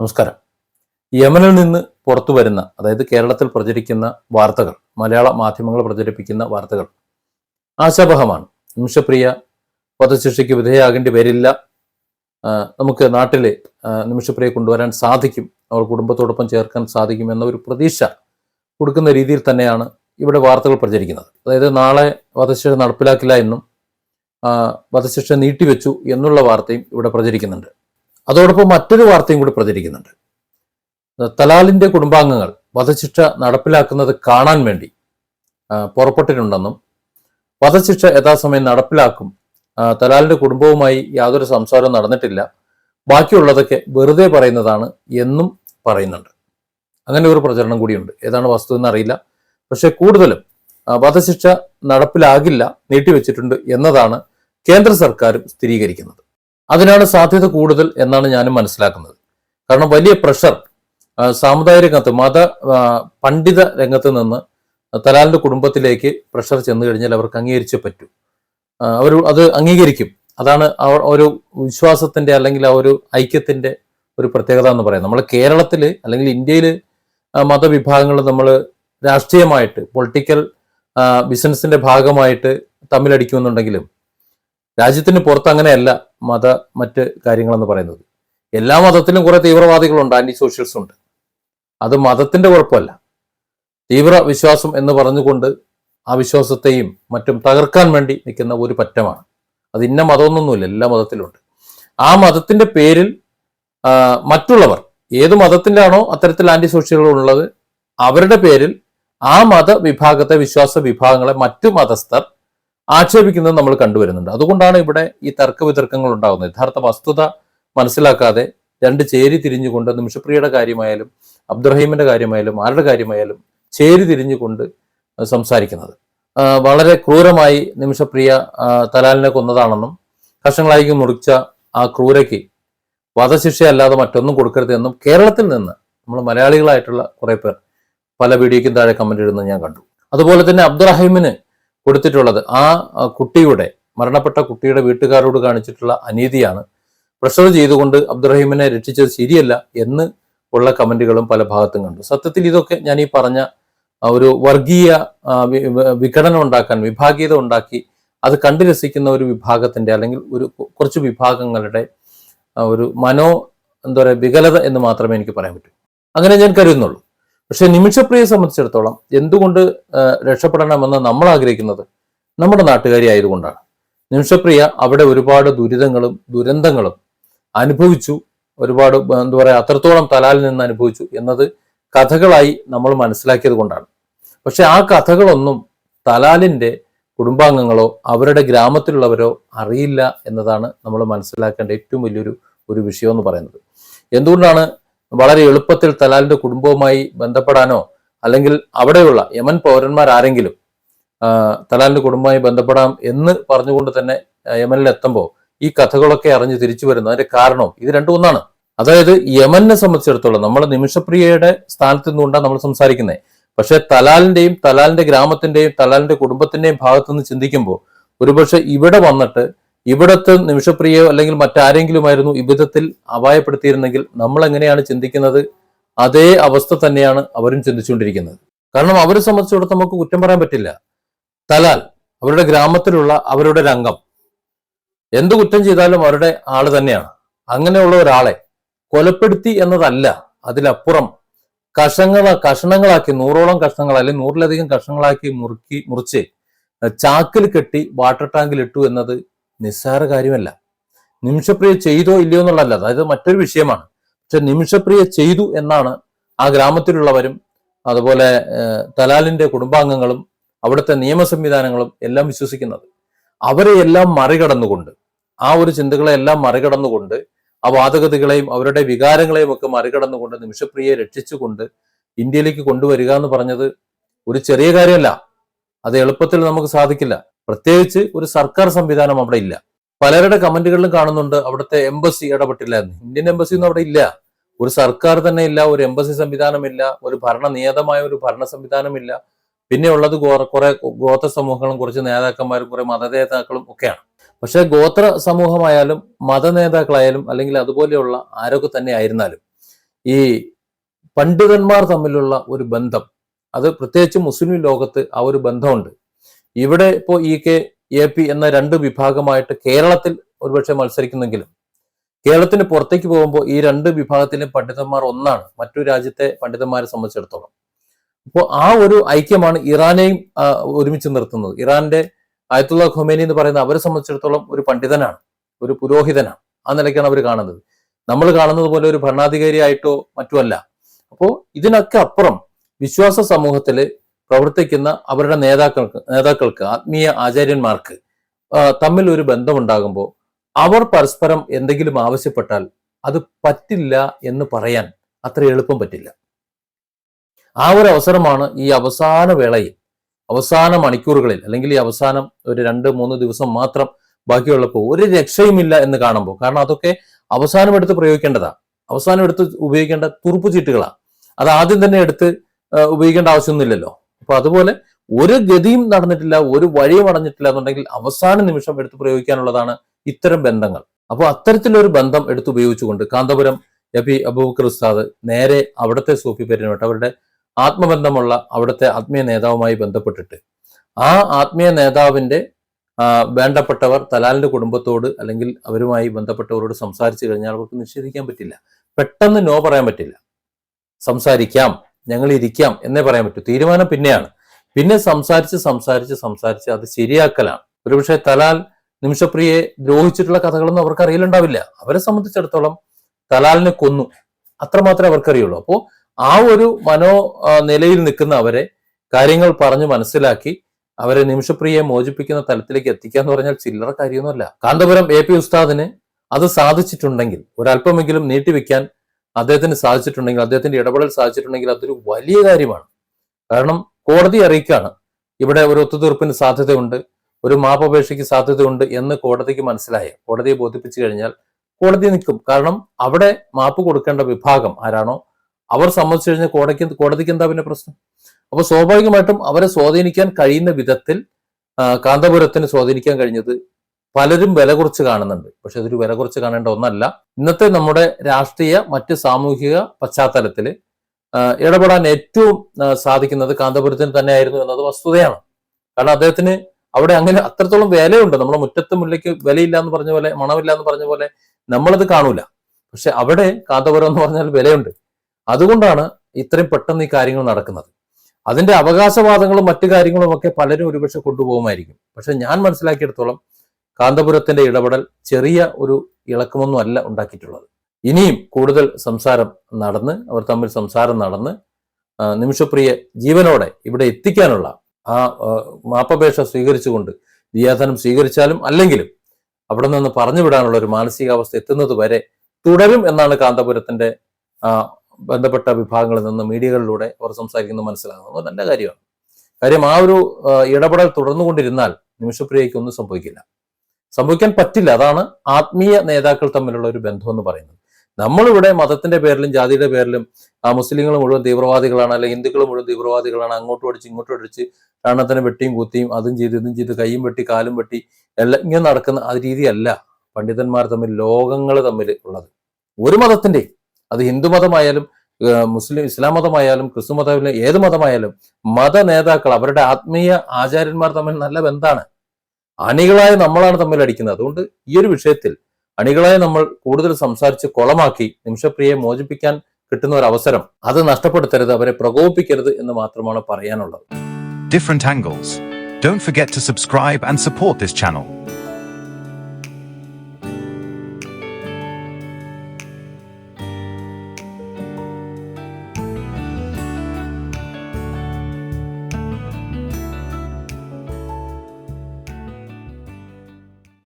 നമസ്കാരം. യമനിൽ നിന്ന് പുറത്തു വരുന്ന അതായത് കേരളത്തിൽ പ്രചരിക്കുന്ന വാർത്തകൾ മലയാള മാധ്യമങ്ങൾ പ്രചരിപ്പിക്കുന്ന വാർത്തകൾ ആശാവഹമാണ് നിമിഷപ്രിയ വധശിക്ഷയ്ക്ക് വിധേയമാകേണ്ടി വരില്ല. നമുക്ക് നാട്ടിലെ നിമിഷപ്രിയ കൊണ്ടുവരാൻ സാധിക്കും. അവർ കുടുംബത്തോടൊപ്പം ചേർക്കാൻ സാധിക്കും എന്ന ഒരു പ്രതീക്ഷ കൊടുക്കുന്ന രീതിയിൽ തന്നെയാണ് ഇവിടെ വാർത്തകൾ പ്രചരിക്കുന്നത്. അതായത് നാളെ വധശിക്ഷ നടപ്പിലാക്കില്ല എന്നും വധശിക്ഷ നീട്ടിവെച്ചു എന്നുള്ള വാർത്തയും ഇവിടെ പ്രചരിക്കുന്നുണ്ട്. അതോടൊപ്പം മറ്റൊരു വാർത്തയും കൂടി പ്രചരിക്കുന്നുണ്ട്. തലാലിന്റെ കുടുംബാംഗങ്ങൾ വധശിക്ഷ നടപ്പിലാക്കുന്നത് കാണാൻ വേണ്ടി പുറപ്പെട്ടിട്ടുണ്ടെന്നും വധശിക്ഷ യഥാസമയം നടപ്പിലാക്കും തലാലിന്റെ കുടുംബവുമായി യാതൊരു സംസാരവും നടന്നിട്ടില്ല ബാക്കിയുള്ളതൊക്കെ വെറുതെ പറയുന്നതാണ് എന്നും പറയുന്നുണ്ട്. അങ്ങനെ ഒരു പ്രചരണം കൂടിയുണ്ട്. ഏതാണ് വസ്തു എന്നറിയില്ല. പക്ഷെ കൂടുതലും വധശിക്ഷ നടപ്പിലാകില്ല നീട്ടിവെച്ചിട്ടുണ്ട് എന്നതാണ് കേന്ദ്ര സർക്കാരും സ്ഥിരീകരിക്കുന്നത്. അതിനാണ് സാധ്യത കൂടുതൽ എന്നാണ് ഞാനും മനസ്സിലാക്കുന്നത്. കാരണം വലിയ പ്രഷർ സാമുദായിക രംഗത്ത് മത പണ്ഡിത രംഗത്ത് നിന്ന് തലാലിന്റെ കുടുംബത്തിലേക്ക് പ്രഷർ ചെന്നു കഴിഞ്ഞാൽ അവർക്ക് അംഗീകരിച്ചേ പറ്റൂ. അവർ അത് അംഗീകരിക്കും. അതാണ് അവർ ഒരു വിശ്വാസത്തിന്റെ അല്ലെങ്കിൽ ആ ഒരു ഐക്യത്തിന്റെ ഒരു പ്രത്യേകത എന്ന് പറയുന്നത്. നമ്മൾ കേരളത്തിൽ അല്ലെങ്കിൽ ഇന്ത്യയിൽ മതവിഭാഗങ്ങൾ നമ്മൾ രാഷ്ട്രീയമായിട്ട് പൊളിറ്റിക്കൽ ബിസിനസിന്റെ ഭാഗമായിട്ട് തമ്മിലടിക്കുമെന്നുണ്ടെങ്കിലും രാജ്യത്തിന് പുറത്ത് അങ്ങനെയല്ല. മത മറ്റ് കാര്യങ്ങളെന്ന് പറയുന്നത്. എല്ലാ മതത്തിലും കുറെ തീവ്രവാദികളുണ്ട് ആന്റി സോഷ്യൽസ് ഉണ്ട്. അത് മതത്തിന്റെ കുഴപ്പമല്ല. തീവ്ര വിശ്വാസം എന്ന് പറഞ്ഞുകൊണ്ട് ആ വിശ്വാസത്തെയും മറ്റും തകർക്കാൻ വേണ്ടി നിൽക്കുന്ന ഒരു പറ്റമാണ്. അത് ഇന്ന മതമൊന്നൊന്നുമില്ല എല്ലാ മതത്തിലുണ്ട് ആ മതത്തിന്റെ പേരിൽ മറ്റുള്ളവർ ഏത് മതത്തിലാണോ അത്തരത്തിൽ ആന്റി സോഷ്യലുകൾ ഉള്ളത് അവരുടെ പേരിൽ ആ മത വിഭാഗത്തെ വിശ്വാസ വിഭാഗങ്ങളെ മറ്റു മതസ്ഥർ ആക്ഷേപിക്കുന്നത് നമ്മൾ കണ്ടുവരുന്നുണ്ട്. അതുകൊണ്ടാണ് ഇവിടെ ഈ തർക്ക വിതർക്കങ്ങൾ ഉണ്ടാകുന്നത്. യഥാർത്ഥ വസ്തുത മനസ്സിലാക്കാതെ രണ്ട് ചേരി തിരിഞ്ഞുകൊണ്ട് നിമിഷപ്രിയയുടെ കാര്യമായാലും അബ്ദുറഹീമിന്റെ കാര്യമായാലും ആരുടെ കാര്യമായാലും ചേരി തിരിഞ്ഞുകൊണ്ട് സംസാരിക്കുന്നത്. വളരെ ക്രൂരമായി നിമിഷപ്രിയ തലാലിനെ കൊന്നതാണെന്നും കഷങ്ങളായി മുറിച്ച ആ ക്രൂരയ്ക്ക് വധശിക്ഷയല്ലാതെ മറ്റൊന്നും കൊടുക്കരുത് എന്നും കേരളത്തിൽ നിന്ന് നമ്മൾ മലയാളികളായിട്ടുള്ള കുറെ പേർ പല വീഡിയോയ്ക്കും താഴെ കമന്റ് ഇടുന്നത് ഞാൻ കണ്ടു. അതുപോലെ തന്നെ അബ്ദുറഹീമിന് കൊടുത്തിട്ടുള്ളത്. ആ കുട്ടിയുടെ മരണപ്പെട്ട കുട്ടിയുടെ വീട്ടുകാരോട് കാണിച്ചിട്ടുള്ള അനീതിയാണ് പ്രഷർ ചെയ്തുകൊണ്ട് അബ്ദുറഹീമിനെ രക്ഷിച്ചത് ശരിയല്ല എന്ന് ഉള്ള കമന്റുകളും പല ഭാഗത്തും കണ്ടു. സത്യത്തിൽ ഇതൊക്കെ ഞാൻ ഈ പറഞ്ഞ ഒരു വർഗീയ വിഘടനം ഉണ്ടാക്കാൻ വിഭാഗീയത ഉണ്ടാക്കി അത് കണ്ടു രസിക്കുന്ന ഒരു വിഭാഗത്തിന്റെ അല്ലെങ്കിൽ ഒരു കുറച്ച് വിഭാഗങ്ങളുടെ ഒരു മനോ എന്താ പറയുക വികലത എന്ന് മാത്രമേ എനിക്ക് പറയാൻ പറ്റൂ. അങ്ങനെ ഞാൻ കരുതുന്നുള്ളൂ. പക്ഷെ നിമിഷപ്രിയെ സംബന്ധിച്ചിടത്തോളം എന്തുകൊണ്ട് രക്ഷപ്പെടണമെന്ന് നമ്മൾ ആഗ്രഹിക്കുന്നത് നമ്മുടെ നാട്ടുകാരി ആയതുകൊണ്ടാണ്. നിമിഷപ്രിയ അവിടെ ഒരുപാട് ദുരിതങ്ങളും ദുരന്തങ്ങളും അനുഭവിച്ചു. ഒരുപാട് എന്താ പറയാ അത്രത്തോളം തലാലിൽ നിന്ന് അനുഭവിച്ചു എന്നത് കഥകളായി നമ്മൾ മനസ്സിലാക്കിയത് കൊണ്ടാണ്. പക്ഷെ ആ കഥകളൊന്നും തലാലിന്റെ കുടുംബാംഗങ്ങളോ അവരുടെ ഗ്രാമത്തിലുള്ളവരോ അറിയില്ല എന്നതാണ് നമ്മൾ മനസ്സിലാക്കേണ്ട ഏറ്റവും വലിയൊരു ഒരു വിഷയം എന്ന് പറയുന്നത്. എന്തുകൊണ്ടാണ് വളരെ എളുപ്പത്തിൽ തലാലിന്റെ കുടുംബവുമായി ബന്ധപ്പെടാനോ അല്ലെങ്കിൽ അവിടെയുള്ള യമൻ പൗരന്മാർ ആരെങ്കിലും തലാലിന്റെ കുടുംബമായി ബന്ധപ്പെടാം എന്ന് പറഞ്ഞുകൊണ്ട് തന്നെ യമനിൽ എത്തുമ്പോൾ ഈ കഥകളൊക്കെ അറിഞ്ഞ് തിരിച്ചു വരുന്നു. അതിന്റെ കാരണം ഇത് രണ്ടും ഒന്നാണ്. അതായത് യമനെ സംബന്ധിച്ചിടത്തോളം നമ്മൾ നിമിഷപ്രിയയുടെ സ്ഥാനത്ത് നിന്നുകൊണ്ടാണ് നമ്മൾ സംസാരിക്കുന്നത്. പക്ഷെ തലാലിന്റെയും തലാലിന്റെ ഗ്രാമത്തിന്റെയും തലാലിന്റെ കുടുംബത്തിന്റെയും ഭാഗത്തു നിന്ന് ചിന്തിക്കുമ്പോൾ ഒരുപക്ഷെ ഇവിടെ വന്നിട്ട് ഇവിടത്തെ നിമിഷപ്രിയോ അല്ലെങ്കിൽ മറ്റാരെങ്കിലുമായിരുന്നു ഇവിധത്തിൽ അപായപ്പെടുത്തിയിരുന്നെങ്കിൽ നമ്മൾ എങ്ങനെയാണ് ചിന്തിക്കുന്നത്? അതേ അവസ്ഥ തന്നെയാണ് അവരും ചിന്തിച്ചുകൊണ്ടിരിക്കുന്നത്. കാരണം അവരെ സംബന്ധിച്ചിടത്തോളം നമുക്ക് കുറ്റം പറയാൻ പറ്റില്ല. തലാൽ അവരുടെ ഗ്രാമത്തിലുള്ള അവരുടെ രംഗം. എന്ത് കുറ്റം ചെയ്താലും അവരുടെ ആൾ തന്നെയാണ്. അങ്ങനെയുള്ള ഒരാളെ കൊലപ്പെടുത്തി എന്നതല്ല അതിലപ്പുറം കഷങ്ങള കഷണങ്ങളാക്കി നൂറോളം കഷ്ണങ്ങൾ അല്ലെങ്കിൽ നൂറിലധികം കഷ്ണങ്ങളാക്കി മുറുക്കി മുറിച്ച് ചാക്കിൽ കെട്ടി വാട്ടർ ടാങ്കിൽ ഇട്ടു എന്നത് നിസ്സാര കാര്യമല്ല. നിമിഷപ്രിയ ചെയ്തോ ഇല്ലയോ എന്നുള്ളതല്ല അതായത് മറ്റൊരു വിഷയമാണ്. പക്ഷെ നിമിഷപ്രിയ ചെയ്തു എന്നാണ് ആ ഗ്രാമത്തിലുള്ളവരും അതുപോലെ തലാലിന്റെ കുടുംബാംഗങ്ങളും അവിടുത്തെ നിയമ സംവിധാനങ്ങളും എല്ലാം വിശ്വസിക്കുന്നത്. അവരെ എല്ലാം മറികടന്നുകൊണ്ട് ആ ഒരു ചിന്തകളെ എല്ലാം മറികടന്നുകൊണ്ട് ആ വാദഗതികളെയും അവരുടെ വികാരങ്ങളെയും ഒക്കെ മറികടന്നുകൊണ്ട് നിമിഷപ്രിയയെ രക്ഷിച്ചുകൊണ്ട് ഇന്ത്യയിലേക്ക് കൊണ്ടുവരിക എന്ന് പറഞ്ഞത് ഒരു ചെറിയ കാര്യമല്ല. അത് എളുപ്പത്തിൽ നമുക്ക് സാധിക്കില്ല. പ്രത്യേകിച്ച് ഒരു സർക്കാർ സംവിധാനം അവിടെ ഇല്ല. പലരുടെ കമന്റുകളിലും കാണുന്നുണ്ട് അവിടുത്തെ എംബസി ഇടപെട്ടില്ല എന്ന് ഇന്ത്യൻ എംബസി ഒന്നും അവിടെ ഇല്ല. ഒരു സർക്കാർ തന്നെ ഇല്ല ഒരു എംബസി സംവിധാനമില്ല ഒരു ഭരണ നിയതമായ ഒരു ഭരണ സംവിധാനമില്ല പിന്നെ ഉള്ളത് കുറെ ഗോത്ര സമൂഹങ്ങളും കുറച്ച് നേതാക്കന്മാരും കുറെ മത നേതാക്കളും ഒക്കെയാണ്. പക്ഷെ ഗോത്ര സമൂഹമായാലും മത നേതാക്കളായാലും അല്ലെങ്കിൽ അതുപോലെയുള്ള ആരൊക്കെ തന്നെ ആയിരുന്നാലും ഈ പണ്ഡിതന്മാർ തമ്മിലുള്ള ഒരു ബന്ധം അത് പ്രത്യേകിച്ച് മുസ്ലിം ലോകത്ത് ആ ഒരു ബന്ധമുണ്ട്. ഇവിടെ ഇപ്പോൾ ഇ കെ എ പി എന്ന രണ്ട് വിഭാഗമായിട്ട് കേരളത്തിൽ ഒരുപക്ഷെ മത്സരിക്കുന്നെങ്കിലും കേരളത്തിന് പുറത്തേക്ക് പോകുമ്പോൾ ഈ രണ്ട് വിഭാഗത്തിലെ പണ്ഡിതന്മാർ ഒന്നാണ് മറ്റു രാജ്യത്തെ പണ്ഡിതന്മാരെ സംബന്ധിച്ചിടത്തോളം. അപ്പോൾ ആ ഒരു ഐക്യമാണ് ഇറാനെയും ഒരുമിച്ച് നിർത്തുന്നത്. ഇറാന്റെ ആയത്തുള്ള ഖൊമേനി എന്ന് പറയുന്ന അവരെ സംബന്ധിച്ചിടത്തോളം ഒരു പണ്ഡിതനാണ് ഒരു പുരോഹിതനാണ്. ആ നിലയ്ക്കാണ് അവർ കാണുന്നത്. നമ്മൾ കാണുന്നത് പോലെ ഒരു ഭരണാധികാരിയായിട്ടോ മറ്റുമല്ല. അപ്പോൾ ഇതിനൊക്കെ അപ്പുറം വിശ്വാസ സമൂഹത്തിൽ പ്രവർത്തിക്കുന്ന അവരുടെ നേതാക്കൾക്ക് നേതാക്കൾക്ക് ആത്മീയ ആചാര്യന്മാർക്ക് തമ്മിൽ ഒരു ബന്ധമുണ്ടാകുമ്പോൾ അവർ പരസ്പരം എന്തെങ്കിലും ആവശ്യപ്പെട്ടാൽ അത് പറ്റില്ല എന്ന് പറയാൻ അത്ര എളുപ്പം പറ്റില്ല. ആ ഒരു അവസരമാണ് ഈ അവസാന വേളയിൽ അവസാന മണിക്കൂറുകളിൽ അല്ലെങ്കിൽ ഈ അവസാനം ഒരു രണ്ട് മൂന്ന് ദിവസം മാത്രം ബാക്കിയുള്ളപ്പോൾ ഒരു രക്ഷയുമില്ല എന്ന് കാണുമ്പോൾ കാരണം അതൊക്കെ അവസാനം എടുത്ത് പ്രയോഗിക്കേണ്ടതാണ് അവസാനം എടുത്ത് ഉപയോഗിക്കേണ്ട തുറുപ്പ് ചീട്ടുകളാണ് അത് ആദ്യം തന്നെ എടുത്ത് ഉപയോഗിക്കേണ്ട ആവശ്യമൊന്നുമില്ലല്ലോ. അപ്പൊ അതുപോലെ ഒരു ഗതിയും നടന്നിട്ടില്ല ഒരു വഴിയും അടഞ്ഞിട്ടില്ല എന്നുണ്ടെങ്കിൽ അവസാന നിമിഷം എടുത്ത് പ്രയോഗിക്കാനുള്ളതാണ് ഇത്തരം ബന്ധങ്ങൾ. അപ്പോൾ അത്തരത്തിലൊരു ബന്ധം എടുത്ത് ഉപയോഗിച്ചുകൊണ്ട് കാന്തപുരം എപി അബൂബക്കർ ഉസ്താദ് നേരെ അവിടുത്തെ സൂഫി പേരിനോട്ട് അവരുടെ ആത്മബന്ധമുള്ള അവിടുത്തെ ആത്മീയ നേതാവുമായി ബന്ധപ്പെട്ടിട്ട് ആ ആത്മീയ നേതാവിന്റെ വേണ്ടപ്പെട്ടവർ തലാലിന്റെ കുടുംബത്തോട് അല്ലെങ്കിൽ അവരുമായി ബന്ധപ്പെട്ടവരോട് സംസാരിച്ചു കഴിഞ്ഞാൽ അവർക്ക് നിഷേധിക്കാൻ പറ്റില്ല. പെട്ടെന്ന് നോ പറയാൻ പറ്റില്ല. സംസാരിക്കാം. ഞങ്ങൾ ഇരിക്കാം എന്നേ പറയാൻ പറ്റൂ. തീരുമാനം പിന്നെയാണ്. പിന്നെ സംസാരിച്ച് സംസാരിച്ച് സംസാരിച്ച് അത് ശരിയാക്കലാണ്. ഒരുപക്ഷെ തലാൽ നിമിഷപ്രിയെ ദ്രോഹിച്ചിട്ടുള്ള കഥകളൊന്നും അവർക്ക് അറിയില്ലുണ്ടാവില്ല അവരെ സംബന്ധിച്ചിടത്തോളം തലാലിനെ കൊന്നു. അത്രമാത്രമേ അവർക്കറിയുള്ളൂ. അപ്പോൾ ആ ഒരു മനോ നിലയിൽ നിൽക്കുന്ന അവരെ കാര്യങ്ങൾ പറഞ്ഞു മനസ്സിലാക്കി അവരെ നിമിഷപ്രിയെ മോചിപ്പിക്കുന്ന തലത്തിലേക്ക് എത്തിക്കുക എന്ന് പറഞ്ഞാൽ ചില്ലറ കാര്യമൊന്നുമല്ല. കാന്തപുരം എ പി ഉസ്താദിന് അത് സാധിച്ചിട്ടുണ്ടെങ്കിൽ ഒരല്പമെങ്കിലും നീട്ടിവെക്കാൻ അദ്ദേഹത്തിന് സാധിച്ചിട്ടുണ്ടെങ്കിൽ അദ്ദേഹത്തിന്റെ ഇടപെടൽ സാധിച്ചിട്ടുണ്ടെങ്കിൽ അതൊരു വലിയ കാര്യമാണ്. കാരണം കോടതി അറിയിക്കുകയാണ് ഇവിടെ ഒരു ഒത്തുതീർപ്പിന് സാധ്യതയുണ്ട് ഒരു മാപ്പപേക്ഷയ്ക്ക് സാധ്യതയുണ്ട് എന്ന് കോടതിക്ക് മനസ്സിലായ. കോടതിയെ ബോധിപ്പിച്ചു കഴിഞ്ഞാൽ കോടതി നിൽക്കും. കാരണം അവിടെ മാപ്പ് കൊടുക്കേണ്ട വിഭാഗം ആരാണോ അവർ സമ്മതിച്ചു കഴിഞ്ഞാൽ കോടതിക്ക് കോടതിക്ക് എന്താ പിന്നെ പ്രശ്നം? അപ്പൊ സ്വാഭാവികമായിട്ടും അവരെ സ്വാധീനിക്കാൻ കഴിയുന്ന വിധത്തിൽ കാന്തപുരത്തിന് സ്വാധീനിക്കാൻ കഴിഞ്ഞത് പലരും വില കുറച്ച് കാണുന്നുണ്ട്. പക്ഷെ അതൊരു വില കുറച്ച് കാണേണ്ട ഒന്നല്ല. ഇന്നത്തെ നമ്മുടെ രാഷ്ട്രീയ മറ്റ് സാമൂഹിക പശ്ചാത്തലത്തിൽ ഇടപെടാൻ ഏറ്റവും സാധിക്കുന്നത് കാന്തപുരത്തിന് തന്നെയായിരുന്നു എന്നത് വസ്തുതയാണ്. കാരണം അദ്ദേഹത്തിന് അവിടെ അങ്ങനെ അത്രത്തോളം വിലയുണ്ട്. നമ്മുടെ മുറ്റത്ത് മുല്ലയ്ക്ക് വിലയില്ല എന്ന് പറഞ്ഞ പോലെ മണമില്ല എന്ന് പറഞ്ഞ പോലെ നമ്മളത് കാണൂല. പക്ഷെ അവിടെ കാന്തപുരം എന്ന് പറഞ്ഞാൽ വിലയുണ്ട്. അതുകൊണ്ടാണ് ഇത്രയും പെട്ടെന്ന് ഈ കാര്യങ്ങൾ നടക്കുന്നത്. അതിന്റെ അവകാശവാദങ്ങളും മറ്റു കാര്യങ്ങളും ഒക്കെ പലരും ഒരുപക്ഷെ കൊണ്ടുപോകുമായിരിക്കും. പക്ഷെ ഞാൻ മനസ്സിലാക്കിയെടുത്തോളം കാന്തപുരത്തിന്റെ ഇടപെടൽ ചെറിയ ഒരു ഇളക്കമൊന്നും അല്ല ഉണ്ടാക്കിയിട്ടുള്ളത്. ഇനിയും കൂടുതൽ സംസാരം നടന്ന് അവർ തമ്മിൽ സംസാരം നടന്ന് നിമിഷപ്രിയ ജീവനോടെ ഇവിടെ എത്തിക്കാനുള്ള ആ മാപ്പപേക്ഷ സ്വീകരിച്ചുകൊണ്ട് ദിയാധനം സ്വീകരിച്ചാലും അല്ലെങ്കിലും അവിടെ നിന്ന് പറഞ്ഞു വിടാനുള്ള ഒരു മാനസികാവസ്ഥ എത്തുന്നത് വരെ തുടരും എന്നാണ് കാന്തപുരത്തിന്റെ ബന്ധപ്പെട്ട വിഭാഗങ്ങളിൽ നിന്ന് മീഡിയകളിലൂടെ അവർ സംസാരിക്കുന്നത് മനസ്സിലാകുന്നത് നല്ല കാര്യമാണ്. കാര്യം ആ ഒരു ഇടപെടൽ തുടർന്നുകൊണ്ടിരുന്നാൽ നിമിഷപ്രിയയ്ക്ക് ഒന്നും സംഭവിക്കില്ല. സംഭവിക്കാൻ പറ്റില്ല. അതാണ് ആത്മീയ നേതാക്കൾ തമ്മിലുള്ള ഒരു ബന്ധം എന്ന് പറയുന്നത്. നമ്മളിവിടെ മതത്തിന്റെ പേരിലും ജാതിയുടെ പേരിലും ആ മുസ്ലിങ്ങൾ മുഴുവൻ തീവ്രവാദികളാണ് അല്ലെങ്കിൽ ഹിന്ദുക്കൾ മുഴുവൻ തീവ്രവാദികളാണ് അങ്ങോട്ടും അടിച്ച് ഇങ്ങോട്ടും അടിച്ച് എണ്ണത്തിന് വെട്ടിയും കുത്തിയും അതും ചെയ്ത് ഇതും ചെയ്ത് കൈയും വെട്ടി കാലും വെട്ടി എല്ലാം ഇങ്ങനെ നടക്കുന്ന ആ രീതിയല്ല പണ്ഡിതന്മാർ തമ്മിൽ ലോകങ്ങൾ തമ്മിൽ ഉള്ളത്. ഒരു മതത്തിന്റെ അത് ഹിന്ദു മതമായാലും മുസ്ലിം ഇസ്ലാം മതമായാലും ക്രിസ്തു മതമായാലും ഏത് മതമായാലും മത നേതാക്കൾ അവരുടെ ആത്മീയ ആചാര്യന്മാർ തമ്മിൽ നല്ല ബന്ധമാണ്. അണികളായ നമ്മളാണ് തമ്മിൽ അടിക്കുന്നത് അതുകൊണ്ട് ഈ ഒരു വിഷയത്തിൽ അണികളായ നമ്മൾ കൂടുതൽ സംസാരിച്ച് കുളമാക്കി നിമിഷപ്രിയയെ മോചിപ്പിക്കാൻ കിട്ടുന്ന ഒരു അവസരം അത് നഷ്ടപ്പെടുത്തരുത് അവരെ പ്രകോപിപ്പിക്കരുത് എന്ന് മാത്രമാണ് പറയാനുള്ളത് different angles. Don't forget to subscribe and support this channel.